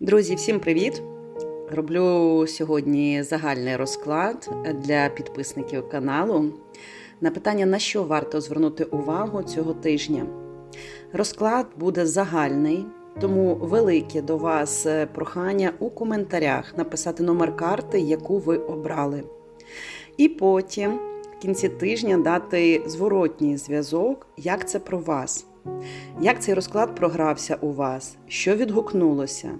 Друзі, всім привіт! Роблю сьогодні загальний розклад для підписників каналу на питання, на що варто звернути увагу цього тижня. Розклад буде загальний, тому велике до вас прохання у коментарях написати номер карти, яку ви обрали. І потім в кінці тижня дати зворотній зв'язок, як це про вас, як цей розклад програвся у вас, що відгукнулося.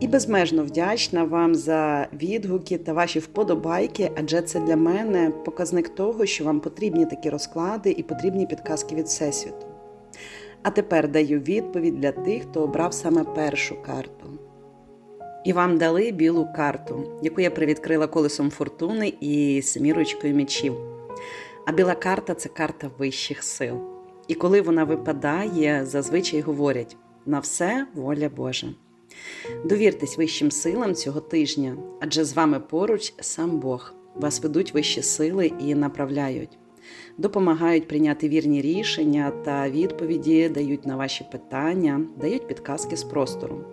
І безмежно вдячна вам за відгуки та ваші вподобайки, адже це для мене показник того, що вам потрібні такі розклади і потрібні підказки від Всесвіту. А тепер даю відповідь для тих, хто обрав саме першу карту. І вам дали білу карту, яку я привідкрила колесом фортуни і семірочкою мечів. А біла карта це карта вищих сил. І коли вона випадає, зазвичай говорять: на все воля Божа. Довіртесь вищим силам цього тижня, адже з вами поруч сам Бог. Вас ведуть вищі сили і направляють, допомагають прийняти вірні рішення та відповіді, дають на ваші питання, дають підказки з простору.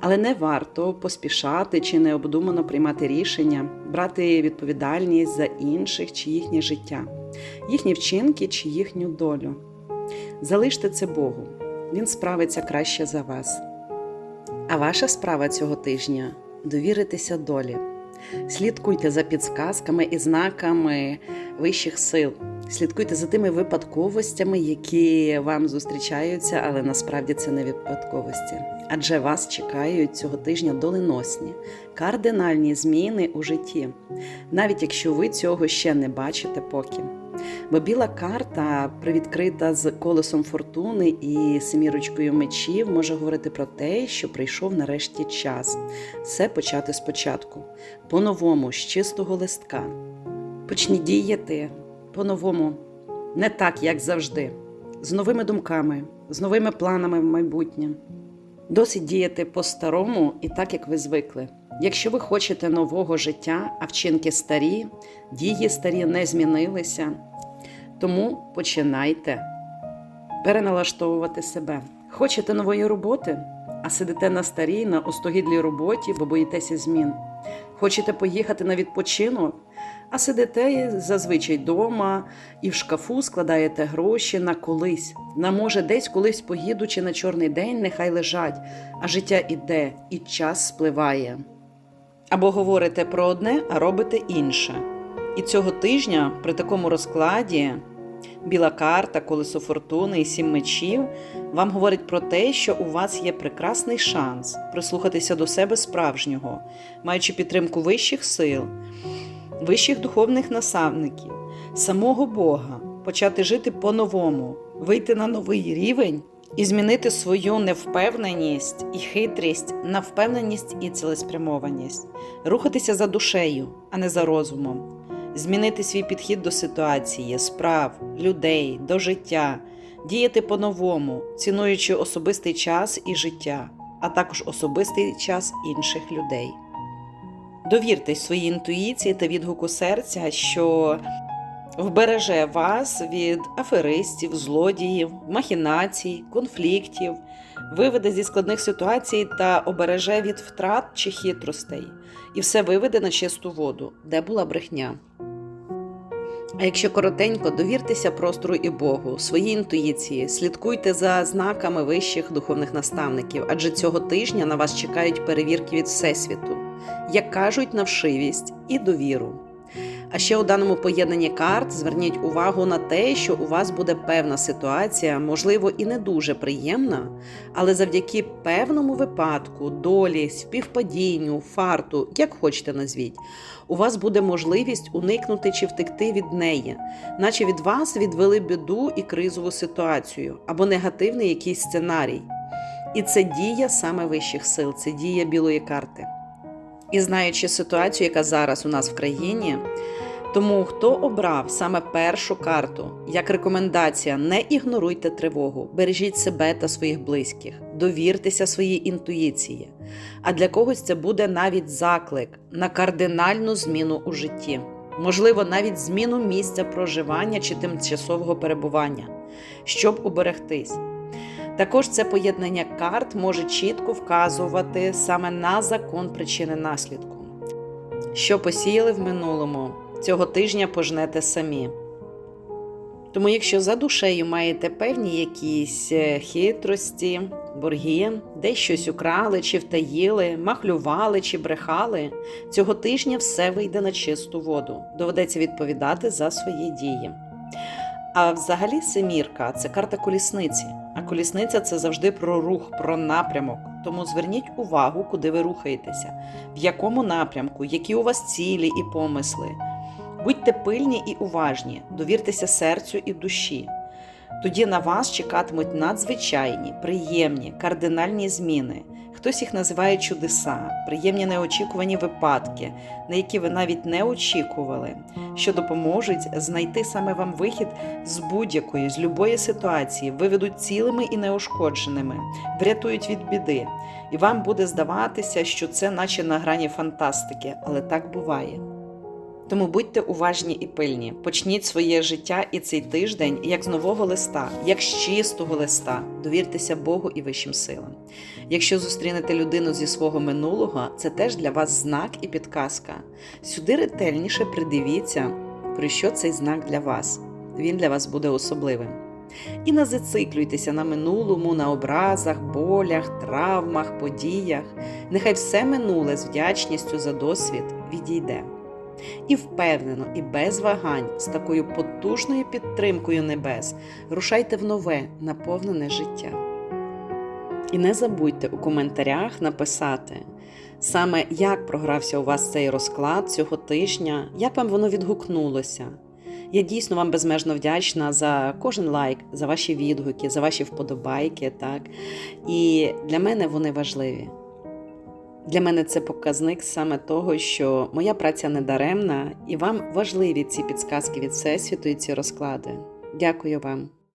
Але не варто поспішати чи необдумано приймати рішення, брати відповідальність за інших чи їхнє життя, їхні вчинки чи їхню долю. Залиште це Богу, Він справиться краще за вас. А ваша справа цього тижня довіритися долі. Слідкуйте за підсказками і знаками вищих сил. Слідкуйте за тими випадковостями, які вам зустрічаються, але насправді це не випадковості. Адже вас чекають цього тижня доленосні, кардинальні зміни у житті, навіть якщо ви цього ще не бачите поки. Бо біла карта, привідкрита з колесом фортуни і семірочкою мечів, може говорити про те, що прийшов нарешті час все почати спочатку, по-новому, з чистого листка. Почніть діяти по-новому, не так, як завжди, з новими думками, з новими планами в майбутнє. Досить діяти по-старому і так, як ви звикли. Якщо ви хочете нового життя, а вчинки старі, дії старі не змінилися, тому починайте переналаштовувати себе. Хочете нової роботи, а сидите на старій, на остогідлій роботі, бо боїтеся змін. Хочете поїхати на відпочинок, а сидите зазвичай вдома і в шкафу складаєте гроші на колись. На може, десь колись поїду чи на чорний день, нехай лежать, а життя іде, і час спливає. Або говорите про одне, а робите інше. І цього тижня при такому розкладі біла карта, колесо фортуни і сім мечів вам говорить про те, що у вас є прекрасний шанс прислухатися до себе справжнього, маючи підтримку вищих сил, вищих духовних наставників, самого Бога, почати жити по-новому, вийти на новий рівень. І змінити свою невпевненість і хитрість на впевненість і цілеспрямованість, рухатися за душею, а не за розумом, змінити свій підхід до ситуації, справ, людей, до життя, діяти по-новому, цінуючи особистий час і життя, а також особистий час інших людей. Довіртесь своїй інтуїції та відгуку серця, що вбереже вас від аферистів, злодіїв, махінацій, конфліктів, виведе зі складних ситуацій та обереже від втрат чи хитростей, і все виведе на чисту воду, де була брехня. А якщо коротенько, довіртеся простору і Богу, своїй інтуїції, слідкуйте за знаками вищих духовних наставників, адже цього тижня на вас чекають перевірки від Всесвіту, як кажуть, на вшивість і довіру. А ще у даному поєднанні карт зверніть увагу на те, що у вас буде певна ситуація, можливо, і не дуже приємна, але завдяки певному випадку, долі, співпадінню, фарту, як хочете назвіть, у вас буде можливість уникнути чи втекти від неї, наче від вас відвели біду і кризову ситуацію або негативний якийсь сценарій. І це дія саме вищих сил, це дія білої карти. І знаючи ситуацію, яка зараз у нас в країні, тому хто обрав саме першу карту, як рекомендація, не ігноруйте тривогу, бережіть себе та своїх близьких, довіртеся своїй інтуїції. А для когось це буде навіть заклик на кардинальну зміну у житті, можливо, навіть зміну місця проживання чи тимчасового перебування, щоб уберегтись. Також це поєднання карт може чітко вказувати саме на закон причини наслідку. Що посіяли в минулому, цього тижня пожнете самі. Тому, якщо за душею маєте певні якісь е, хитрості, борги, десь щось украли чи втаїли, махлювали чи брехали, цього тижня все вийде на чисту воду. Доведеться відповідати за свої дії. А взагалі семірка це карта колісниці. А колісниця це завжди про рух, про напрямок. Тому зверніть увагу, куди ви рухаєтеся, в якому напрямку, які у вас цілі і помисли. Будьте пильні і уважні, довіртеся серцю і душі. Тоді на вас чекатимуть надзвичайні, приємні, кардинальні зміни. Хтось їх називає чудеса, приємні неочікувані випадки, на які ви навіть не очікували, що допоможуть знайти саме вам вихід з будь-якої, з любої ситуації, виведуть цілими і неушкодженими, врятують від біди. І вам буде здаватися, що це наче на грані фантастики, але так буває. Тому будьте уважні і пильні. Почніть своє життя і цей тиждень як з нового листа, як з чистого листа. Довіртеся Богу і вищим силам. Якщо зустрінете людину зі свого минулого, це теж для вас знак і підказка. Сюди ретельніше придивіться, про що цей знак для вас. Він для вас буде особливим. І не зациклюйтеся на минулому, на образах, болях, травмах, подіях. Нехай все минуле з вдячністю за досвід відійде. І впевнено, і без вагань, з такою потужною підтримкою небес, рушайте в нове, наповнене життя. І не забудьте у коментарях написати саме, як програвся у вас цей розклад цього тижня, як вам воно відгукнулося. Я дійсно вам безмежно вдячна за кожен лайк, за ваші відгуки, за ваші вподобайки. Так? І для мене вони важливі. Для мене це показник саме того, що моя праця не даремна, і вам важливі ці підсказки від Всесвіту і ці розклади. Дякую вам.